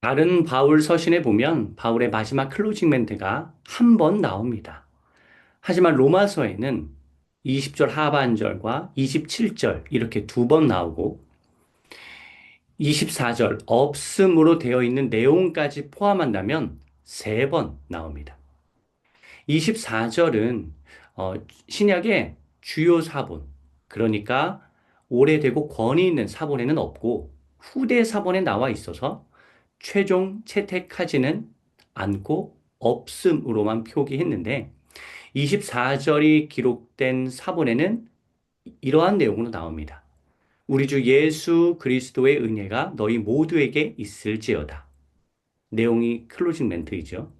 다른 바울 서신에 보면 바울의 마지막 클로징 멘트가 한 번 나옵니다. 하지만 로마서에는 20절 하반절과 27절 이렇게 두 번 나오고 24절 없음으로 되어 있는 내용까지 포함한다면 세 번 나옵니다. 24절은 어, 신약의 주요 사본, 그러니까 오래되고 권위 있는 사본에는 없고 후대 사본에 나와 있어서 최종 채택하지는 않고 없음으로만 표기했는데 24절이 기록된 사본에는 이러한 내용으로 나옵니다. 우리 주 예수 그리스도의 은혜가 너희 모두에게 있을지어다. 내용이 클로징 멘트이죠.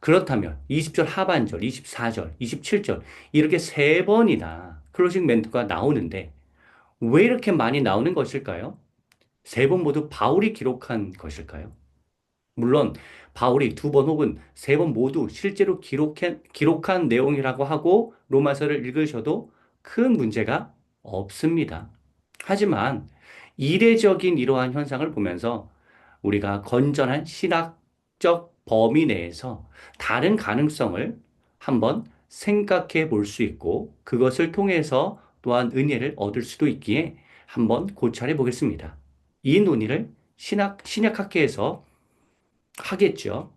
그렇다면 20절 하반절, 24절, 27절 이렇게 세 번이나 클로징 멘트가 나오는데 왜 이렇게 많이 나오는 것일까요? 세 번 모두 바울이 기록한 것일까요? 물론 바울이 두 번 혹은 세 번 모두 실제로 기록한, 기록한 내용이라고 하고 로마서를 읽으셔도 큰 문제가 없습니다. 하지만 이례적인 이러한 현상을 보면서 우리가 건전한 신학적 범위 내에서 다른 가능성을 한번 생각해 볼 수 있고 그것을 통해서 또한 은혜를 얻을 수도 있기에 한번 고찰해 보겠습니다. 이 논의를 신학, 신약학계에서 하겠죠.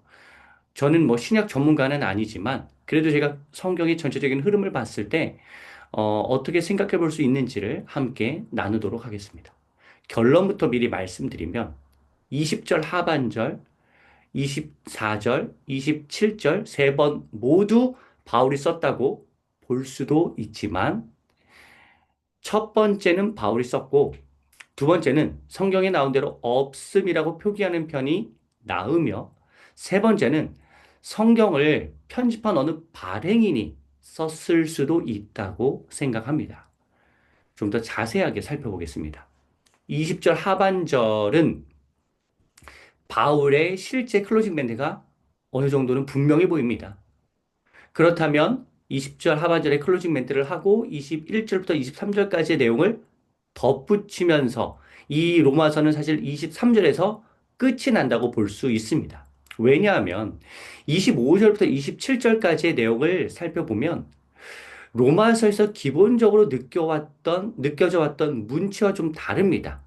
저는 뭐 신약 전문가는 아니지만 그래도 제가 성경의 전체적인 흐름을 봤을 때 어, 어떻게 생각해 볼 수 있는지를 함께 나누도록 하겠습니다. 결론부터 미리 말씀드리면 20절 하반절, 24절, 27절 세 번 모두 바울이 썼다고 볼 수도 있지만 첫 번째는 바울이 썼고 두 번째는 성경에 나온 대로 없음이라고 표기하는 편이 나으며 세 번째는 성경을 편집한 어느 발행인이 썼을 수도 있다고 생각합니다. 좀 더 자세하게 살펴보겠습니다. 20절 하반절은 바울의 실제 클로징 멘트가 어느 정도는 분명해 보입니다. 그렇다면 20절 하반절에 클로징 멘트를 하고 21절부터 23절까지의 내용을 덧붙이면서 이 로마서는 사실 23절에서 끝이 난다고 볼 수 있습니다. 왜냐하면 25절부터 27절까지의 내용을 살펴보면 로마서에서 기본적으로 느껴왔던, 느껴져 왔던 문치와 좀 다릅니다.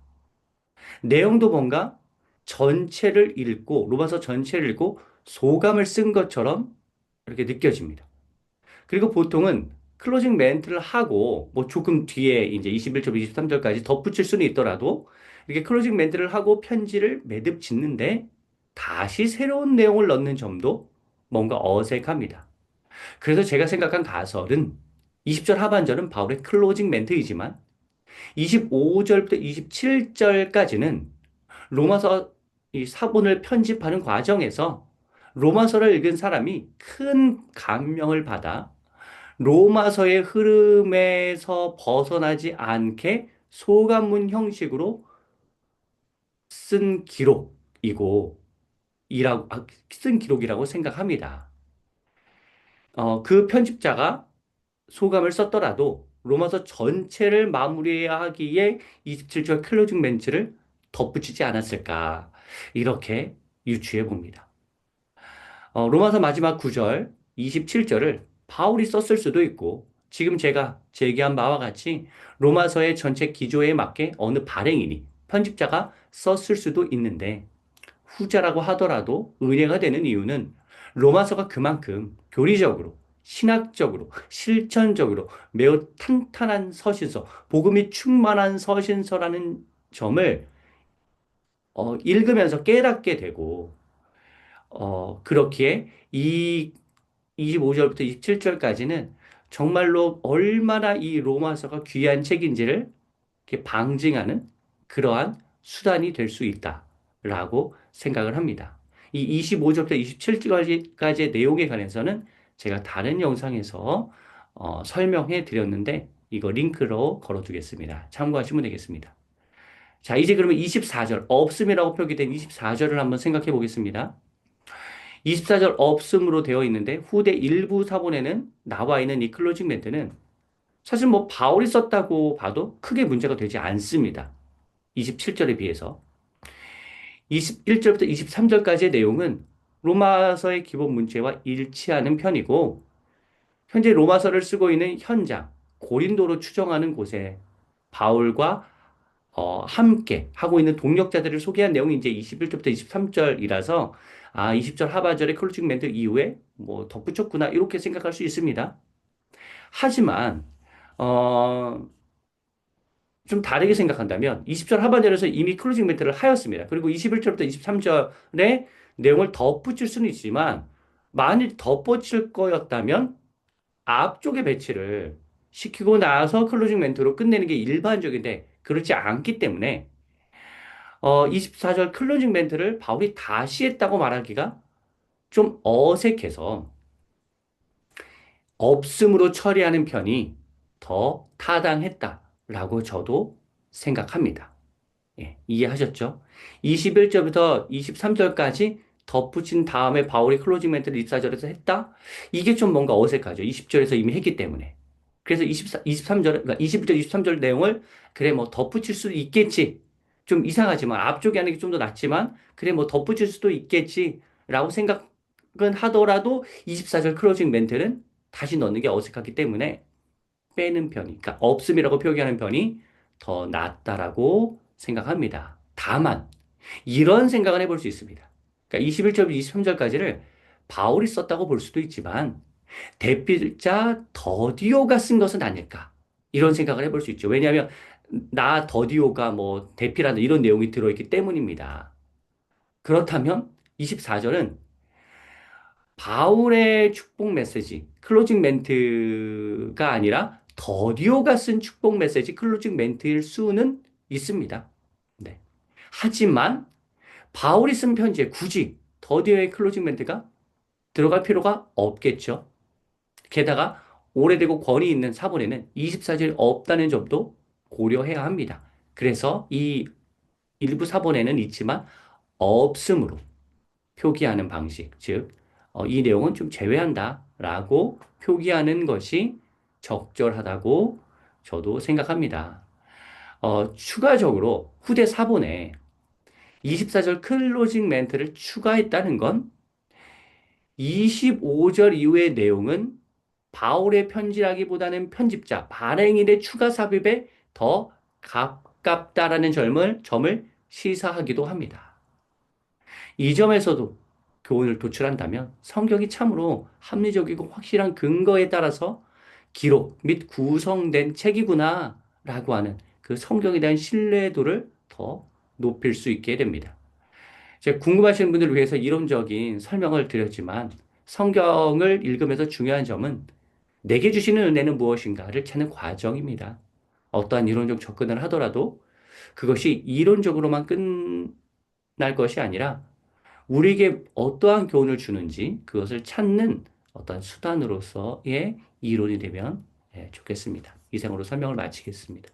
내용도 뭔가 전체를 읽고, 로마서 전체를 읽고 소감을 쓴 것처럼 이렇게 느껴집니다. 그리고 보통은 클로징 멘트를 하고, 뭐 조금 뒤에 이제 21절, 23절까지 덧붙일 수는 있더라도, 이렇게 클로징 멘트를 하고 편지를 매듭 짓는데, 다시 새로운 내용을 넣는 점도 뭔가 어색합니다. 그래서 제가 생각한 가설은 20절 하반절은 바울의 클로징 멘트이지만 25절부터 27절까지는 로마서 이 사본을 편집하는 과정에서 로마서를 읽은 사람이 큰 감명을 받아 로마서의 흐름에서 벗어나지 않게 소감문 형식으로 쓴 기록이고 이라고 아, 쓴 기록이라고 생각합니다. 어, 그 편집자가 소감을 썼더라도 로마서 전체를 마무리하기에 27절 클로징 멘트를 덧붙이지 않았을까 이렇게 유추해 봅니다. 어, 로마서 마지막 9절 27절을 바울이 썼을 수도 있고 지금 제가 제기한 바와 같이 로마서의 전체 기조에 맞게 어느 발행인이 편집자가 썼을 수도 있는데 후자라고 하더라도 은혜가 되는 이유는 로마서가 그만큼 교리적으로, 신학적으로, 실천적으로 매우 탄탄한 서신서, 복음이 충만한 서신서라는 점을 어, 읽으면서 깨닫게 되고, 어, 그렇기에 이 25절부터 27절까지는 정말로 얼마나 이 로마서가 귀한 책인지를 방증하는 그러한 수단이 될 수 있다라고 생각을 합니다. 이 25절부터 27절까지의 내용에 관해서는 제가 다른 영상에서 어, 설명해 드렸는데 이거 링크로 걸어두겠습니다. 참고하시면 되겠습니다. 자, 이제 그러면 24절, 없음이라고 표기된 24절을 한번 생각해 보겠습니다. 24절 없음으로 되어 있는데 후대 일부 사본에는 나와 있는 이 클로징 멘트는 사실 뭐 바울이 썼다고 봐도 크게 문제가 되지 않습니다. 27절에 비해서. 21절부터 23절까지의 내용은 로마서의 기본 문체와 일치하는 편이고, 현재 로마서를 쓰고 있는 현장, 고린도로 추정하는 곳에 바울과 어, 함께 하고 있는 동력자들을 소개한 내용이 이제 21절부터 23절이라서 아, 20절 하반절의 클로징 멘트 이후에 뭐 덧붙였구나 이렇게 생각할 수 있습니다. 하지만 어, 좀 다르게 생각한다면 20절 하반절에서 이미 클로징 멘트를 하였습니다. 그리고 21절부터 23절의 내용을 덧붙일 수는 있지만 만일 덧붙일 거였다면 앞쪽에 배치를 시키고 나서 클로징 멘트로 끝내는 게 일반적인데 그렇지 않기 때문에 어, 24절 클로징 멘트를 바울이 다시 했다고 말하기가 좀 어색해서 없음으로 처리하는 편이 더 타당했다라고 저도 생각합니다. 예, 이해하셨죠? 21절부터 23절까지 덧붙인 다음에 바울이 클로징 멘트를 24절에서 했다? 이게 좀 뭔가 어색하죠. 20절에서 이미 했기 때문에. 그래서 24, 23절, 그러니까 21절, 23절 내용을 그래 뭐 덧붙일 수도 있겠지. 좀 이상하지만 앞쪽에 하는 게 좀 더 낫지만 그래 뭐 덧붙일 수도 있겠지라고 생각은 하더라도 24절 클로징 멘트는 다시 넣는 게 어색하기 때문에 빼는 편이, 그러니까 없음이라고 표기하는 편이 더 낫다라고 생각합니다. 다만 이런 생각은 해볼 수 있습니다. 그러니까 21절부터 23절까지를 바울이 썼다고 볼 수도 있지만 대필자 더디오가 쓴 것은 아닐까 이런 생각을 해볼 수 있죠. 왜냐하면 나 더디오가 뭐 대피라는 이런 내용이 들어있기 때문입니다. 그렇다면 24절은 바울의 축복 메시지, 클로징 멘트가 아니라 더디오가 쓴 축복 메시지, 클로징 멘트일 수는 있습니다. 네. 하지만 바울이 쓴 편지에 굳이 더디오의 클로징 멘트가 들어갈 필요가 없겠죠. 게다가 오래되고 권위 있는 사본에는 24절이 없다는 점도 고려해야 합니다. 그래서 이 일부 사본에는 있지만 없음으로 표기하는 방식, 즉, 어, 이 내용은 좀 제외한다 라고 표기하는 것이 적절하다고 저도 생각합니다. 어, 추가적으로 후대 사본에 24절 클로징 멘트를 추가했다는 건 25절 이후의 내용은 바울의 편지라기보다는 편집자, 발행인의 추가 삽입에 더 가깝다라는 점을, 점을 시사하기도 합니다. 이 점에서도 교훈을 도출한다면 성경이 참으로 합리적이고 확실한 근거에 따라서 기록 및 구성된 책이구나 라고 하는 그 성경에 대한 신뢰도를 더 높일 수 있게 됩니다. 제가 궁금하신 분들을 위해서 이론적인 설명을 드렸지만 성경을 읽으면서 중요한 점은 내게 주시는 은혜는 무엇인가를 찾는 과정입니다. 어떠한 이론적 접근을 하더라도 그것이 이론적으로만 끝날 것이 아니라 우리에게 어떠한 교훈을 주는지 그것을 찾는 어떤 수단으로서의 이론이 되면 예, 좋겠습니다. 이상으로 설명을 마치겠습니다.